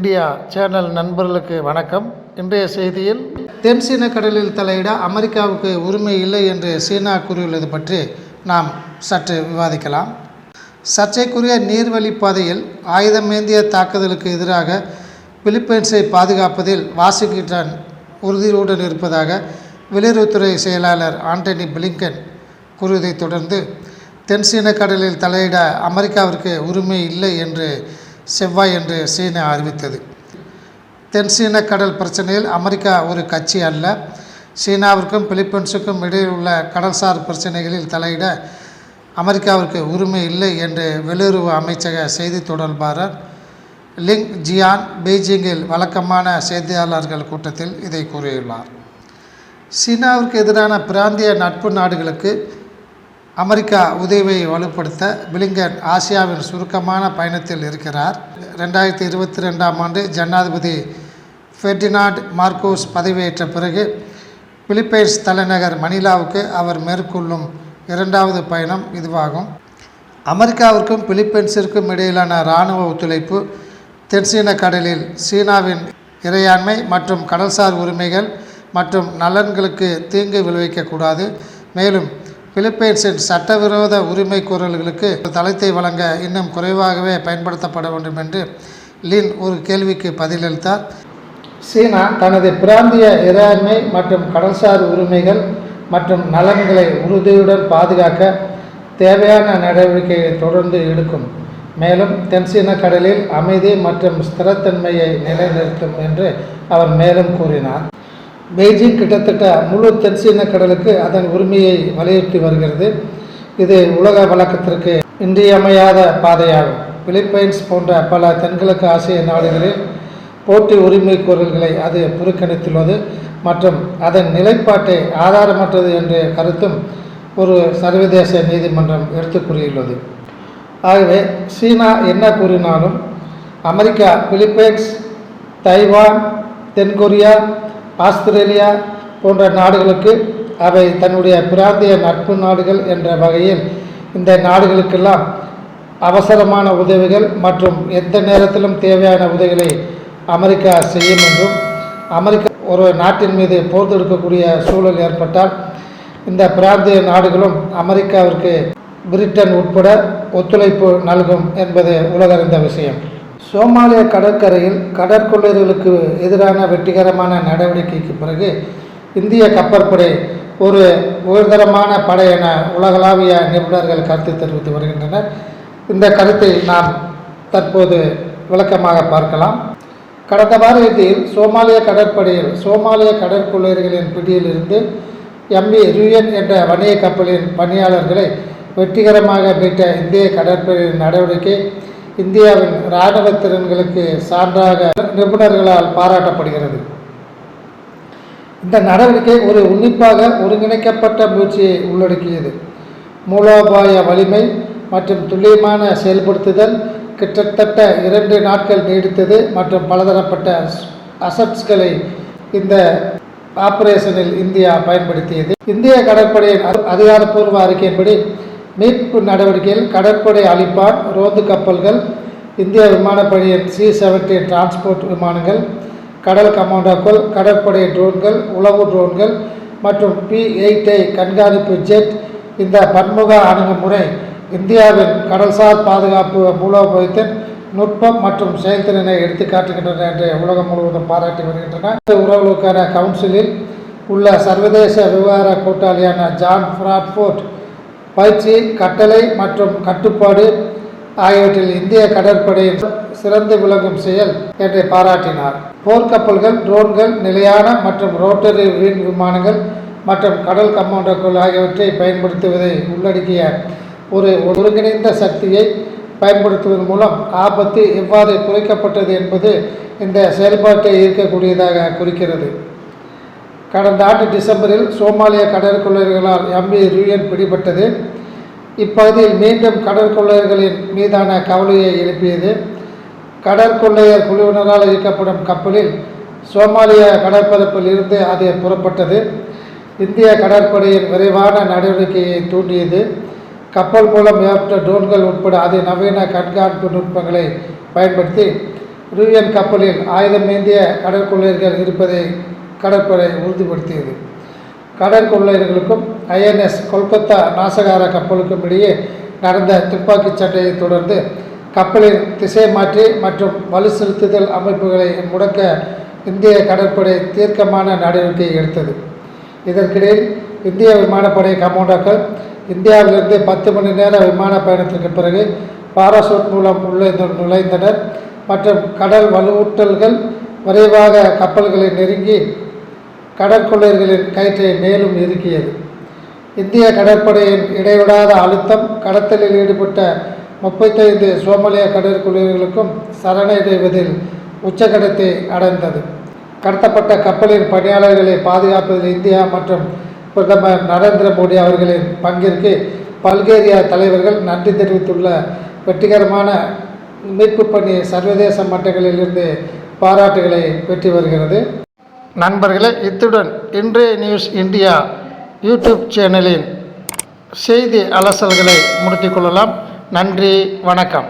India channel நண்பர்களுக்கு வணக்கம். இன்றைய செய்தியில் தென் சீன கடலில் தலையிட அமெரிக்காவுக்கு உரிமை இல்லை என்று சீனா கூறியுள்ளது பற்றி நாம் சற்று விவாதிக்கலாம். சர்ச்சைக்குரிய நீர்வழி பாதையில் ஆயுதமேந்திய தாக்குதலுக்கு எதிராக பிலிப்பைன்ஸை பாதுகாப்பதில் வாஷிங்டன் உறுதியுடன் இருப்பதாக வெளியுறவுத்துறை செயலாளர் ஆண்டனி பிளிங்கன் கூறியதைத் தொடர்ந்து தென் சீன கடலில் தலையிட அமெரிக்காவிற்கு உரிமை இல்லை என்று செவ்வாய் என்று சீனா அறிவித்தது. தென் சீன கடல் பிரச்சனையில் அமெரிக்கா ஒரு கட்சி அல்ல. சீனாவிற்கும் பிலிப்பைன்ஸுக்கும் இடையில் உள்ள கடல்சார் பிரச்சனைகளில் தலையிட அமெரிக்காவிற்கு உரிமை இல்லை என்று வெளியுறவு அமைச்சக செய்தி தொடர்பாளர் லிங் ஜியான் பெய்ஜிங்கில் வழக்கமான செய்தியாளர்கள் கூட்டத்தில் இதை கூறியுள்ளார். சீனாவிற்கு எதிரான பிராந்திய நட்பு நாடுகளுக்கு அமெரிக்கா உதவியை வலுப்படுத்த பிலிங்கன் ஆசியாவின் சுருக்கமான பயணத்தில் இருக்கிறார். ரெண்டாயிரத்தி இருபத்தி ரெண்டாம் ஆண்டு ஜனாதிபதி ஃபெர்டினாண்ட் மார்க்கோஸ் பதவியேற்ற பிறகு பிலிப்பைன்ஸ் தலைநகர் மணிலாவுக்கு அவர் மேற்கொள்ளும் இரண்டாவது பயணம் இதுவாகும். அமெரிக்காவிற்கும் பிலிப்பைன்ஸிற்கும் இடையிலான இராணுவ ஒத்துழைப்பு தென்சீன கடலில் சீனாவின் இறையாண்மை மற்றும் கடல்சார் உரிமைகள் மற்றும் நலன்களுக்கு தீங்கு விளைவிக்கக்கூடாது. மேலும் பிலிப்பைன்ஸின் சட்டவிரோத உரிமை கோரல்களுக்கு தளத்தை வழங்க இன்னும் குறைவாகவே பயன்படுத்தப்பட வேண்டும் என்று லின் ஒரு கேள்விக்கு பதிலளித்தார். சீனா தனது பிராந்திய இறையாண்மை மற்றும் கடல்சார் உரிமைகள் மற்றும் நலன்களை உறுதியுடன் பாதுகாக்க தேவையான நடவடிக்கைகளை தொடர்ந்து எடுக்கும். மேலும் தென்சீன கடலில் அமைதி மற்றும் ஸ்திரத்தன்மையை நிலைநிறுத்தும் என்று அவர் மேலும் கூறினார். பெய்ஜிங் கிட்டத்தட்ட முழு தென்சீன கடலுக்கு அதன் உரிமையை வலியுறுத்தி வருகிறது. இது உலக வழக்கத்திற்கு இன்றியமையாத பாதையாகும். பிலிப்பைன்ஸ் போன்ற பல தென்கிழக்கு ஆசிய நாடுகளில் போட்டி உரிமை கோரல்களை அது புறக்கணித்துள்ளது மற்றும் அதன் நிலைப்பாட்டை ஆதாரமற்றது என்ற கருத்தும் ஒரு சர்வதேச நீதிமன்றம் எடுத்து கூறியுள்ளது. ஆகவே சீனா என்ன கூறினாலும் அமெரிக்கா பிலிப்பைன்ஸ் தைவான் தென்கொரியா ஆஸ்திரேலியா போன்ற நாடுகளுக்கு அவை தன்னுடைய பிராந்திய நட்பு நாடுகள் என்ற வகையில் இந்த நாடுகளுக்கெல்லாம் அவசரமான உதவிகள் மற்றும் எந்த நேரத்திலும் தேவையான உதவிகளை அமெரிக்கா செய்யும் என்றும் அமெரிக்கா ஒரு நாட்டின் மீது போர் தொடுக்கக்கூடிய சூழல் ஏற்பட்டால் இந்த பிராந்திய நாடுகளும் அமெரிக்காவிற்கு பிரிட்டன் உட்பட ஒத்துழைப்பு நல்கும் என்பது உலகறிந்த விஷயம். சோமாலிய கடற்கரையில் கடற்கொள்ளையர்களுக்கு எதிரான வெற்றிகரமான நடவடிக்கைக்கு பிறகு இந்திய கப்பற்படை ஒரு உயர்தரமான படை என உலகளாவிய நிபுணர்கள் கருத்து தெரிவித்து வருகின்றனர். இந்த கருத்தை நாம் தற்போது விளக்கமாக பார்க்கலாம். கடந்த வார இறுதியில் சோமாலிய கடற்படையில் சோமாலிய கடற்கொள்ளையர்களின் பிடியிலிருந்து எம்பி ருயன் என்ற வணிக கப்பலின் பணியாளர்களை வெற்றிகரமாக மீட்ட இந்திய கடற்படையின் நடவடிக்கை இந்தியாவின் இராணுவ திறன்களுக்கு சான்றாக நிபுணர்களால் பாராட்டப்படுகிறது. இந்த நடவடிக்கை ஒரு உன்னிப்பாக ஒருங்கிணைக்கப்பட்ட முயற்சியை உள்ளடக்கியது. மூலோபாய வலிமை மற்றும் துல்லியமான செயல்படுத்துதல் கிட்டத்தட்ட இரண்டு நாட்கள் நீடித்தது மற்றும் பலதரப்பட்ட அசட்ஸ்களை இந்த ஆபரேஷனில் இந்தியா பயன்படுத்தியது. இந்திய கடற்படையின் அதிகாரப்பூர்வ அறிக்கையின்படி மீட்பு நடவடிக்கையில் கடற்படை அழிப்பான் ரோந்து கப்பல்கள் இந்திய விமானப்படையின் சி செவன்டி டிரான்ஸ்போர்ட் விமானங்கள் கடல் கமாண்டோக்கள் கடற்படை ட்ரோன்கள் உளவு ட்ரோன்கள் மற்றும் பி எயிட் ஐ கண்காணிப்பு ஜெட் இந்த பன்முக அணுகுமுறை இந்தியாவின் கடல்சார் பாதுகாப்பு மூலோபாயத்தின் நுட்பம் மற்றும் செயல்திறனை எடுத்து காட்டுகின்றன என்று உலகம் முழுவதும் பாராட்டி வருகின்றன உறவுகளுக்கான கவுன்சிலில் உள்ள சர்வதேச விவகார கூட்டாளியான ஜான் ஃப்ராட்ஃபோர்ட் பயிற்சி கட்டளை மற்றும் கட்டுப்பாடு ஆகியவற்றில் இந்திய கடற்படையின் சிறந்து விளங்கும் செயல் என்று பாராட்டினார். போர்க்கப்பல்கள் ட்ரோன்கள் நிலையான மற்றும் ரோட்டரி விங் விமானங்கள் மற்றும் கடல் கமாண்டோக்கள் ஆகியவற்றை பயன்படுத்துவதை உள்ளடக்கிய ஒரு ஒருங்கிணைந்த சக்தியை பயன்படுத்துவதன் மூலம் ஆபத்து எவ்வாறு குறைக்கப்பட்டது என்பது இந்த செயல்பாட்டை ஈர்க்கக்கூடியதாக குறிக்கிறது. கடந்த ஆண்டு டிசம்பரில் சோமாலிய கடற்கொள்ளையர்களால் எம்வி ருயன் பிடிபட்டது. இப்பகுதியில் மீண்டும் கடற்கொள்ளையர்களின் மீதான கவலையை எழுப்பியது. கடற்கொள்ளையர் குழுவினரால் இயக்கப்படும் கப்பலில் சோமாலிய கடற்பரப்பில் இருந்து அது புறப்பட்டது. இந்திய கடற்படையின் விரைவான நடவடிக்கையை தூண்டியது. கப்பல் மூலம் ஏற்பட்ட ட்ரோன்கள் உட்பட அதிநவீன கண்காணிப்பு நுட்பங்களை பயன்படுத்தி ருவியன் கப்பலில் ஆயுதமேந்திய கடற்கொள்ளையர்கள் இருப்பதை கடற்படை உறுதிப்படுத்தியது. கடற்கொள்ளையர்களுக்கும் ஐஎன்எஸ் கொல்கத்தா நாசகார கப்பலுக்கும் இடையே நடந்த துப்பாக்கிச் சண்டையை தொடர்ந்து கப்பலின் திசை மாற்றி மற்றும் வலு செலுத்துதல் அமைப்புகளை முடக்க இந்திய கடற்படை தீர்க்கமான நடவடிக்கை எடுத்தது. இதற்கிடையில் இந்திய விமானப்படை கமாண்டோக்கள் இந்தியாவிலிருந்து பத்து மணி நேர விமான பயணத்திற்கு பிறகு பாராசூட் மூலம் உள்ளே நுழைந்தனர் மற்றும் கடல் வலுவூட்டல்கள் விரைவாக கப்பல்களை நெருங்கி கடற்கொள்ளையர்களின் கயிற்றை மேலும் இறுக்கியது. இந்திய கடற்படையின் இடைவிடாத அழுத்தம் கடத்தலில் ஈடுபட்ட முப்பத்தைந்து சோமாலிய கடற்கொள்ளையர்களுக்கும் சரணடைவதில் உச்சகட்டத்தை அடைந்தது. கடத்தப்பட்ட கப்பலின் பணியாளர்களை பாதுகாப்பதில் இந்தியா மற்றும் பிரதமர் நரேந்திர மோடி அவர்களின் பங்கிற்கு பல்கேரியா தலைவர்கள் நன்றி தெரிவித்துள்ள வெற்றிகரமான மீட்பு பணி சர்வதேச மட்டங்களிலிருந்து பாராட்டுகளை பெற்று வருகிறது. நண்பர்களே இத்துடன் இன்றைய நியூஸ் இந்தியா யூடியூப் சேனலின் செய்தி அலசல்களை முடித்துக் கொள்ளலாம். நன்றி வணக்கம்.